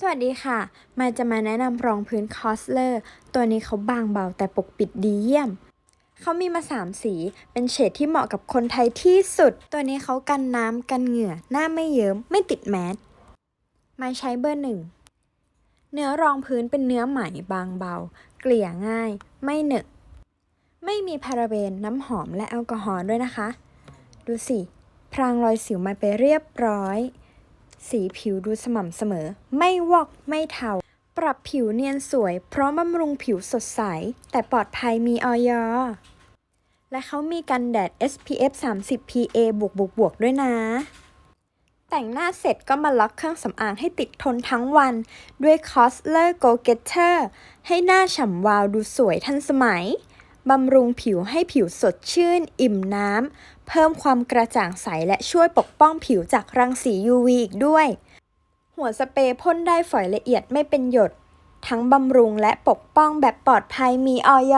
สวัสดีค่ะ มาจะมาแนะนำรองพื้นคอสเลอร์ตัวนี้เขาบางเบาแต่ปกปิดดีเยี่ยม เขามีมา 3 สี เป็นเฉดที่เหมาะกับคนไทยที่สุด ตัวนี้เขากันน้ำกันเหงื่อ หน้าไม่เยิ้ม ไม่ติดแมส มาใช้เบอร์หนึ่ง เนื้อรองพื้นเป็นเนื้อไหมบางเบา เกลี่ยง่าย ไม่เหนอะ ไม่มีพาราเบน น้ำหอมและแอลกอฮอล์ด้วยนะคะ ดูสิ พรางรอยสิวมาไปเรียบร้อย สีผิวดูสม่ำเสมอ ไม่วอกไม่เทา ปรับผิวเนียนสวย พร้อมบำรุงผิวสดใส แต่ปลอดภัยมีออยอและเขามีกันแดด SPF 30 PA บวกบวกบวกด้วยนะ แต่งหน้าเสร็จก็มาล็อกเครื่องสำอางให้ติดทนทั้งวัน ด้วย Costler Go Getter ให้หน้าฉ่ำวาวดูสวยทันสมัย บำรุงผิวให้ผิวสดชื่น อิ่มน้ำ เพิ่มความกระจ่างใสและช่วยปกป้องผิวจากรังสี UV อีกด้วย หัวสเปรย์พ่นได้ฝอยละเอียดไม่เป็นหยด ทั้งบำรุงและปกป้องแบบปลอดภัยมีออย